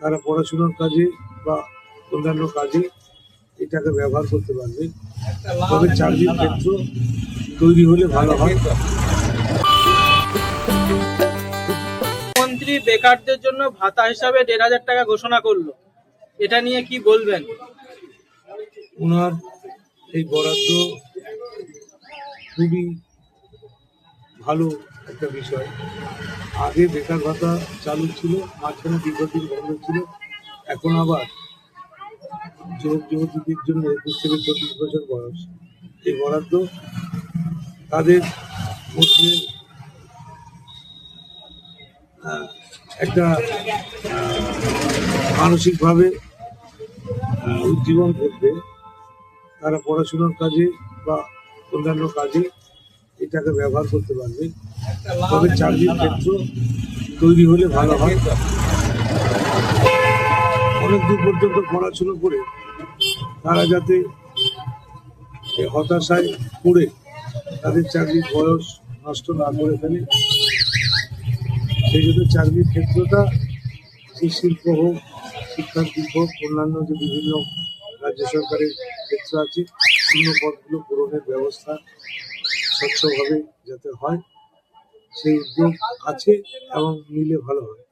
তারা পড়াশোনার কাজে বা অন্যান্য কাজে এটাকে ব্যবহার করতে পারবে। তবে চাকরির ক্ষেত্র তৈরি হলে ভালো হয়। মন্ত্রী বেকারদের জন্য ভাতা হিসাবে দেড় হাজার টাকা ঘোষণা করল। এটা নিয়ে কি বলবেন? ওনার এই বরাদ্দ খুবই ভালো একটা বিষয়। আগে বেকার ভাতা চালু ছিল, মাঝখানে দীর্ঘদিন বন্ধ ছিল, এখন আবার যুবক যুবতীদের জন্য একুশ থেকে চব্বিশ বছর বয়স। এই বরাদ্দ তাদের মধ্যে একটা মানসিকভাবে উজ্জীবন করবে তারা পড়াশোনার কাজে বা অন্যান্য কাজে এটাকে ব্যবহার করতে পারবে। তবে চাকরির ক্ষেত্র তৈরি হলে ভালো হয়। অনেক দূর পর্যন্ত পড়াশুনো করে তারা যাতে হতাশায় পড়ে, তাদের চাকরির বয়স নষ্ট না করে ফেলে। সেই জন্য চাকরির ক্ষেত্রটা সেই শিল্প হোক শিক্ষার দিক হোক, অন্যান্য যে বিভিন্ন রাজ্য সরকারের ক্ষেত্র আছে শূন্য পদগুলো পূরণের ব্যবস্থা স্বচ্ছভাবে যাতে হয় সেই উদ্যোগ আছে এবং নিলে ভালো হয়।